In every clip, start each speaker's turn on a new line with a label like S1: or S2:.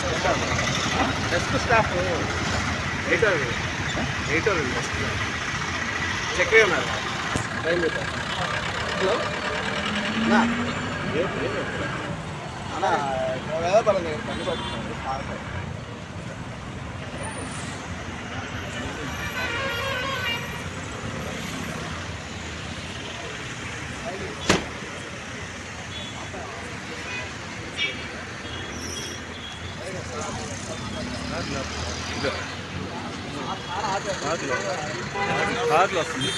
S1: Desk staff desk staff eight eight desk check ఉన్నారు time hello అన్నా అన్నా వేదపరం పని పడుతుంది
S2: కార్లు వస్తుంది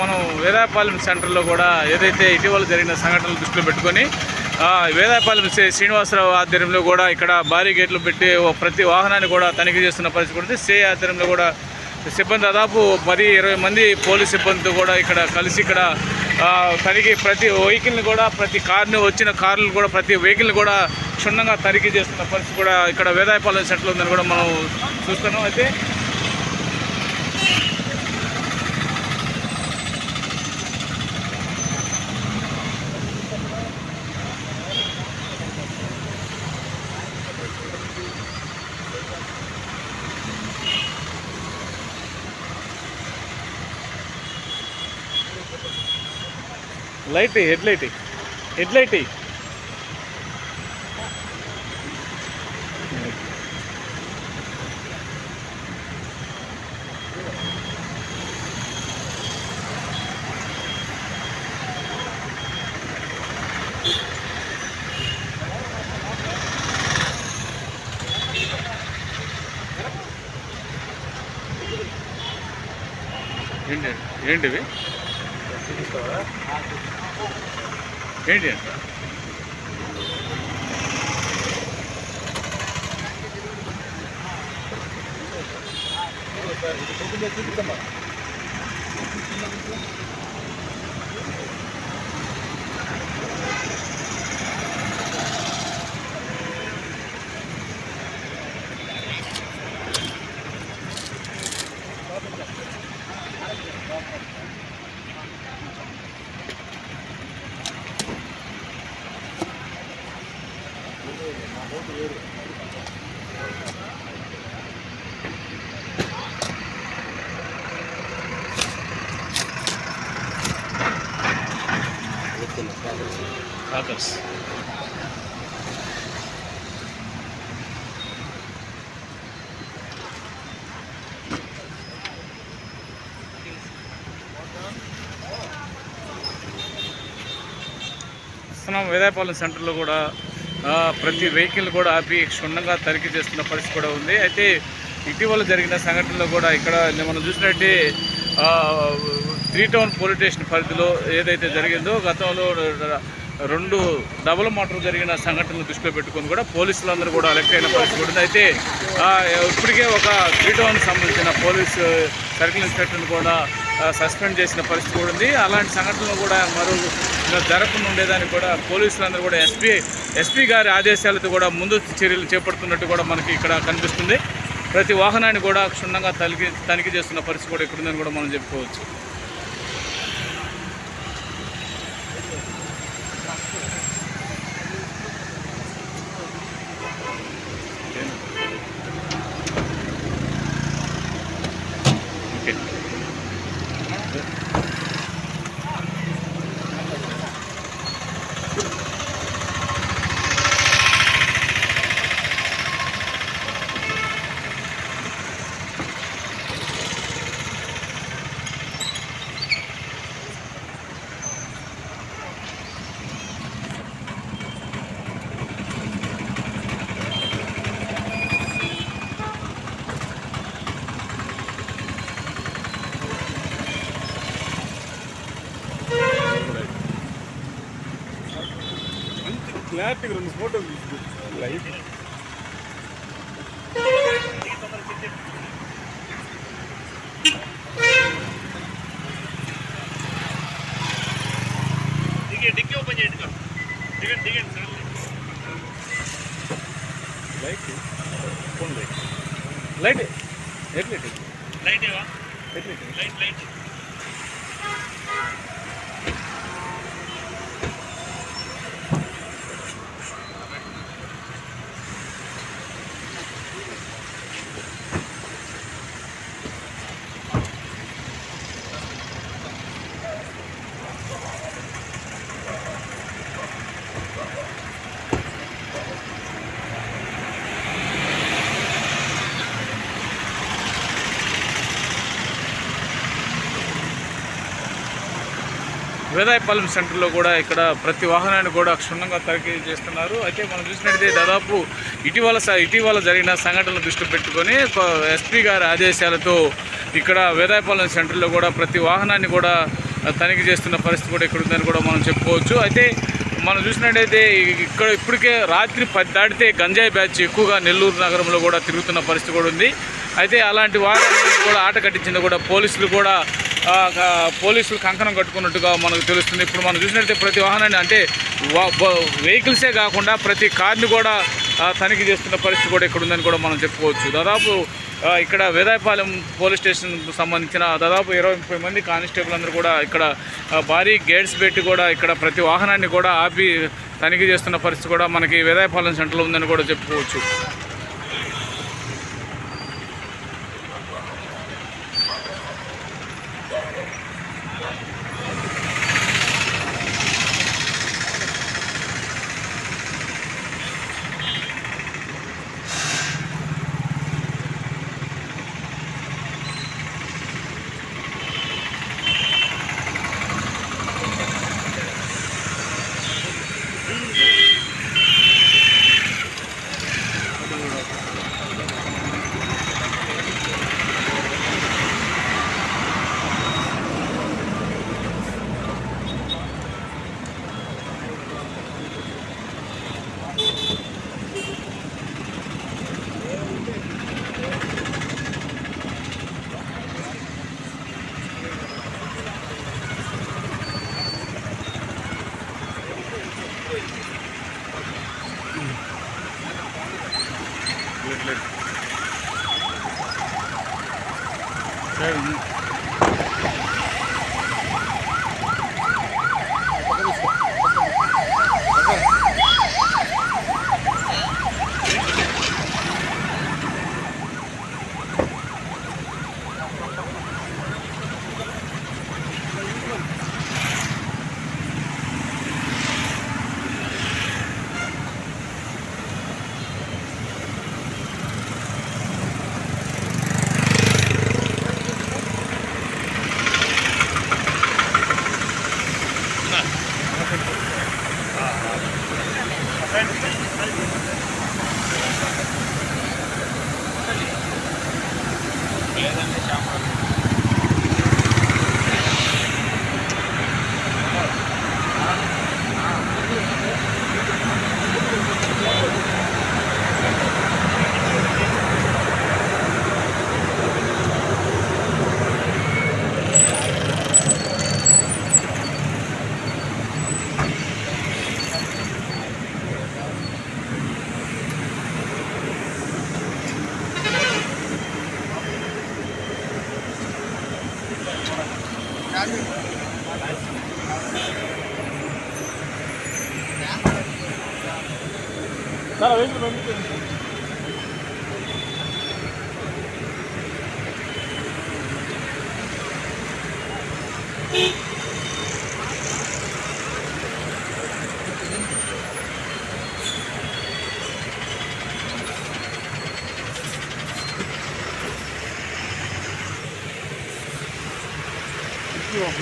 S2: మనం వేదాయపాలెం సెంటర్లో కూడా ఏదైతే ఇటీవల జరిగిన సంఘటనలు దృష్టిలో పెట్టుకొని వేదాయపాలెం శ్రీ శ్రీనివాసరావు ఆధ్వర్యంలో కూడా ఇక్కడ భారీ గేట్లు పెట్టి ఓ ప్రతి వాహనాన్ని కూడా తనిఖీ చేస్తున్న పరిస్థితి కూడా ఉంది. సే ఆధ్వర్యంలో కూడా సిబ్బంది దాదాపు పది ఇరవై మంది పోలీస్ సిబ్బందితో కూడా ఇక్కడ కలిసి ఇక్కడ తనిఖీ ప్రతి వెహికల్ని కూడా ప్రతి కార్ని వచ్చిన కార్లు కూడా ప్రతి వెహికల్ని కూడా క్షుణ్ణంగా తనిఖీ చేస్తున్న పరిస్థితి కూడా ఇక్కడ వేదాయపాలెం సెంటర్లో ఉందని కూడా మనం చూస్తున్నాం. అయితే light head light. Head light. ఏంటి ఏంటివి? ఏంటి అంట క్రాకర్స్ వేదాయపాలెం సెంటర్లో కూడా ప్రతి వెహికల్ కూడా ఆపి క్షుణ్ణంగా తనిఖీ చేస్తున్న పరిస్థితి కూడా ఉంది. అయితే ఇటీవల జరిగిన సంఘటనలో కూడా ఇక్కడ మనం చూసినట్టే త్రీ టౌన్ పోలీస్ స్టేషన్ పరిధిలో ఏదైతే జరిగిందో గతంలో రెండు డబుల్ మోటార్ జరిగిన సంఘటనలు దృష్టిలో పెట్టుకొని కూడా పోలీసులందరూ కూడా అలెక్ట్ అయిన పరిస్థితి కూడా అయితే ఇప్పటికే ఒక త్రీ టౌన్కి సంబంధించిన పోలీసు సర్కిల్ ఇన్స్పెక్టర్ని కూడా సస్పెండ్ చేసిన పరిస్థితి కూడా ఉంది. అలాంటి సంఘటనలు కూడా మరో జరగకుండా ఉండేదానికి కూడా పోలీసులందరూ కూడా ఎస్పీ ఎస్పీ గారి ఆదేశాలతో కూడా ముందు చర్యలు చేపడుతున్నట్టు కూడా మనకి ఇక్కడ కనిపిస్తుంది. ప్రతి వాహనాన్ని కూడా క్షుణ్ణంగా తనిఖీ తనిఖీ చేస్తున్న పరిస్థితి కూడా ఇక్కడ ఉందని కూడా మనం చెప్పుకోవచ్చు ఓకే
S1: క్లారిటీగా రెండు ఫోటోలు తీసుకో లైవ్
S2: డిగ్రీ డిగ్రీ ఓపెన్ చేయండి దిగండి దిగండి sir
S1: light phone light
S2: light at light
S1: light ఏవా
S2: ఎట్ లైట్
S1: లైట్
S2: వేదాయపాలెం సెంటర్లో కూడా ఇక్కడ ప్రతి వాహనాన్ని కూడా క్షుణ్ణంగా తనిఖీ చేస్తున్నారు. అయితే మనం చూసినట్టయితే దాదాపు ఇటీవల స- ఇటీవల జరిగిన సంఘటనలు దృష్టి పెట్టుకొని ఎస్పీ గారి ఆదేశాలతో ఇక్కడ వేదాయపాలెం సెంటర్లో కూడా ప్రతి వాహనాన్ని కూడా తనిఖీ చేస్తున్న పరిస్థితి కూడా ఇక్కడ ఉందని కూడా మనం చెప్పుకోవచ్చు. అయితే మనం చూసినట్టయితే ఇక్కడ ఇప్పటికే రాత్రి పది దాటితే గంజాయి బ్యాచ్ ఎక్కువగా నెల్లూరు నగరంలో కూడా తిరుగుతున్న పరిస్థితి కూడా ఉంది. అయితే అలాంటి వాహనాలను కూడా ఆట కట్టించింది కూడా పోలీసులు కూడా పోలీసులు కంకణం కట్టుకున్నట్టుగా మనకు తెలుస్తుంది. ఇప్పుడు మనం చూసినట్లయితే ప్రతి వాహనాన్ని అంటే వెహికల్సే కాకుండా ప్రతి కార్ని కూడా తనిఖీ చేస్తున్న పరిస్థితి కూడా ఇక్కడ ఉందని కూడా మనం చెప్పుకోవచ్చు. దాదాపు ఇక్కడ వేదాయపాలెం పోలీస్ స్టేషన్ సంబంధించిన దాదాపు ఇరవై ముప్పై మంది కానిస్టేబుల్ అందరూ కూడా ఇక్కడ భారీ గేట్స్ పెట్టి కూడా ఇక్కడ ప్రతి వాహనాన్ని కూడా ఆపి తనిఖీ చేస్తున్న పరిస్థితి కూడా మనకి వేదాయపాలెం సెంటర్లో ఉందని కూడా చెప్పుకోవచ్చు. 别人的想法。
S1: సార్ వెహికల్ పంపించండి
S2: ఒక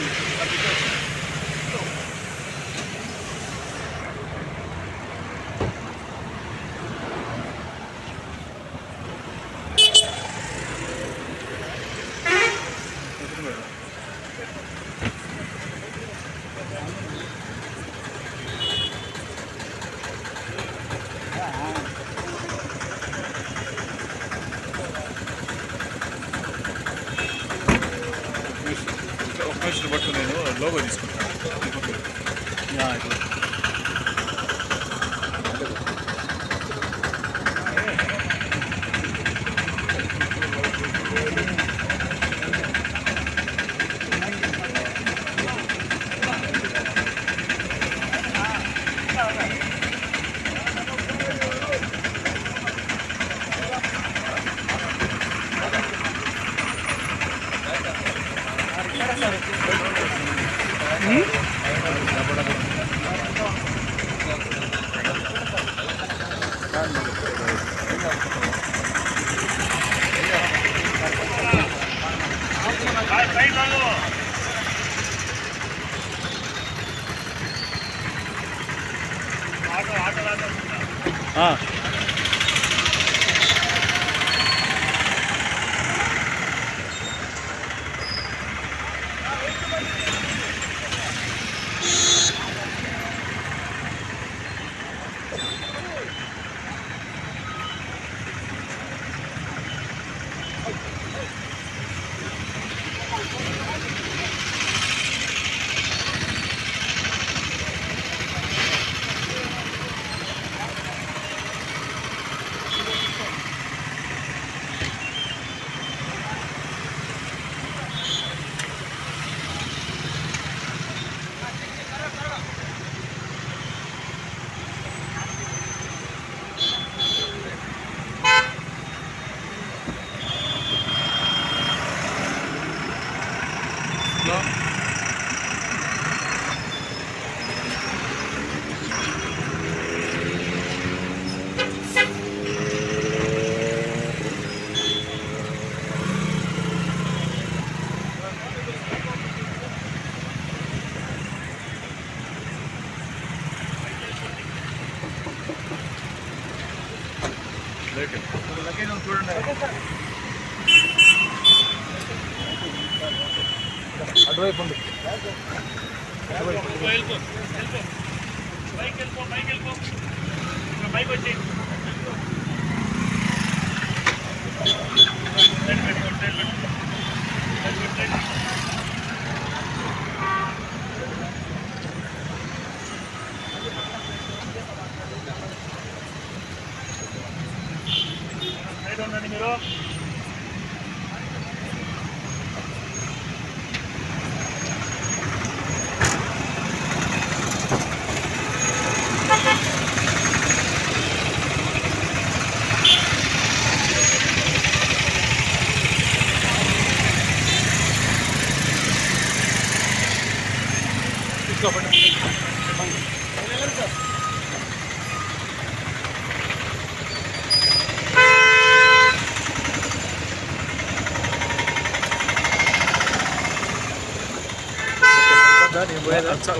S2: నిమిషం బట్టు నేను లోగో తీసుకుంటాను.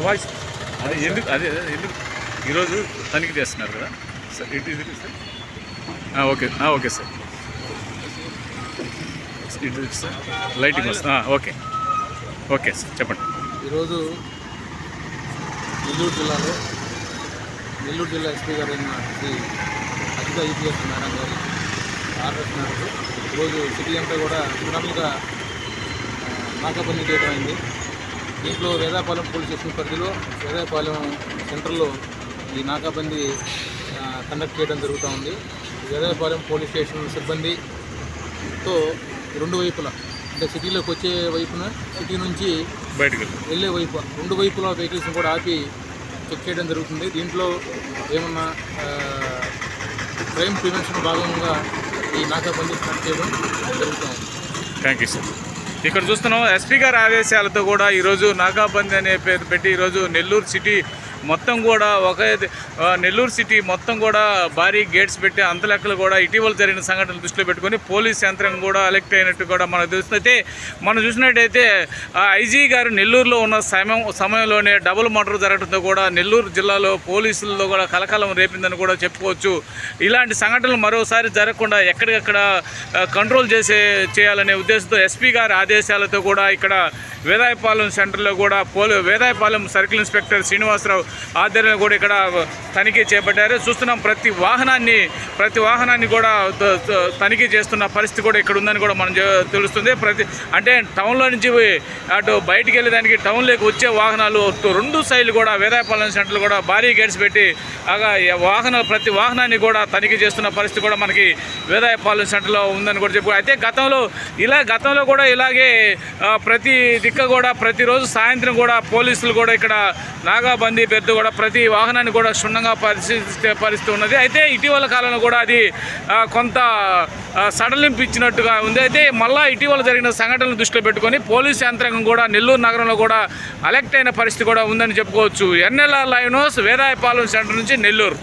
S2: వాయిస్. అదే ఎందుకు అదే అదే ఎందుకు? ఈరోజు తనిఖీ చేస్తున్నారు కదా? సార్ ఇటు ఇది సార్. Okay okay sir. ఇటు సార్. లైటింగ్ వస్తుంది. ఓకే. ఓకే సార్ చెప్పండి.
S3: ఈరోజు నెల్లూరు జిల్లాలో నెల్లూరు జిల్లా ఎస్పీ గారు అయిన శ్రీ అజిత ఐపీఎస్ మేడం గారి ఆర్డర్స్ మేరకు ఈరోజు సిటీ అంతా కూడా సునామీగా నాకాబందీ చేయడం అయింది. దీంట్లో వేదాపాలెం పోలీస్ స్టేషన్ పరిధిలో వేదాపాలెం సెంటర్లో ఈ నాకాబందీ కండక్ట్ చేయడం జరుగుతూ ఉంది. వేదాపాలెం పోలీస్ స్టేషన్ సిబ్బందితో రెండు వైపులా అంటే సిటీలోకి వచ్చే వైపున సిటీ నుంచి
S2: బయటకు వెళ్ళి
S3: వైపు రెండు వైపుల వెహికల్స్ని కూడా ఆపి చెక్ చేయడం జరుగుతుంది. దీంట్లో ఏమన్నా క్రైమ్ ప్రివెన్షన్ భాగంగా ఈ నాకాబందీ స్టార్ట్ చేయడం జరుగుతుంది
S2: థ్యాంక్ యూ సార్ ఇక్కడ చూస్తున్నాం ఎస్పీ గారి ఆదేశాలతో కూడా ఈరోజు నాగాబందీ అనే పేరు పెట్టి ఈరోజు నెల్లూరు సిటీ మొత్తం కూడా ఒక నెల్లూరు సిటీ మొత్తం కూడా భారీ గేట్స్ పెట్టి అంత లెక్కలు కూడా ఇటీవల జరిగిన సంఘటనలు దృష్టిలో పెట్టుకొని పోలీస్ యంత్రం కూడా అలెక్ట్ అయినట్టు కూడా మనకు తెలుస్తుందైతే మనం చూసినట్టయితే ఐజీ గారు నెల్లూరులో ఉన్న సమయం సమయంలోనే డబుల్ మర్డర్ జరగడంతో కూడా నెల్లూరు జిల్లాలో పోలీసుల్లో కూడా కలకలం రేపిందని కూడా చెప్పుకోవచ్చు. ఇలాంటి సంఘటనలు మరోసారి జరగకుండా ఎక్కడికక్కడ కంట్రోల్ చేసే చేయాలనే ఉద్దేశంతో ఎస్పీ గారి ఆదేశాలతో కూడా ఇక్కడ వేదాయపాలెం సెంటర్లో కూడా పోలీ వేదాయపాలెం సర్కిల్ ఇన్స్పెక్టర్ శ్రీనివాసరావు ఆధ్వర్యంలో కూడా ఇక్కడ తనిఖీ చేపట్టారు. చూస్తున్నాం ప్రతి వాహనాన్ని ప్రతి వాహనాన్ని కూడా తనిఖీ చేస్తున్న పరిస్థితి కూడా ఇక్కడ ఉందని కూడా మనం తెలుస్తుంది. ప్రతి అంటే టౌన్లో నుంచి అటు బయటికి వెళ్ళేదానికి టౌన్లోకి వచ్చే వాహనాలు రెండు సైడ్లు కూడా వేదాయపాలెం సెంటర్లు కూడా భారీ గేట్స్ పెట్టి అలా వాహనాలు ప్రతి వాహనాన్ని కూడా తనిఖీ చేస్తున్న పరిస్థితి కూడా మనకి వేదాయపాలెం సెంటర్లో ఉందని కూడా చెప్పు అయితే గతంలో ఇలా గతంలో కూడా ఇలాగే ప్రతి దిక్క కూడా ప్రతిరోజు సాయంత్రం కూడా పోలీసులు కూడా ఇక్కడ నాగాబందీ పేరుతో కూడా ప్రతి వాహనాన్ని కూడా క్షుణ్ణంగా పరిశీలిస్తే పరిస్థితి ఉన్నది. అయితే ఇటీవల కాలంలో కూడా అది కొంత సడలింపు ఇచ్చినట్టుగా ఉంది. అయితే మళ్ళా ఇటీవల జరిగిన సంఘటనలు దృష్టిలో పెట్టుకొని పోలీసు యంత్రాంగం కూడా నెల్లూరు నగరంలో కూడా అలెక్ట్ అయిన పరిస్థితి కూడా ఉందని చెప్పుకోవచ్చు. NLR live news Vedayapalem center నుంచి నెల్లూరు.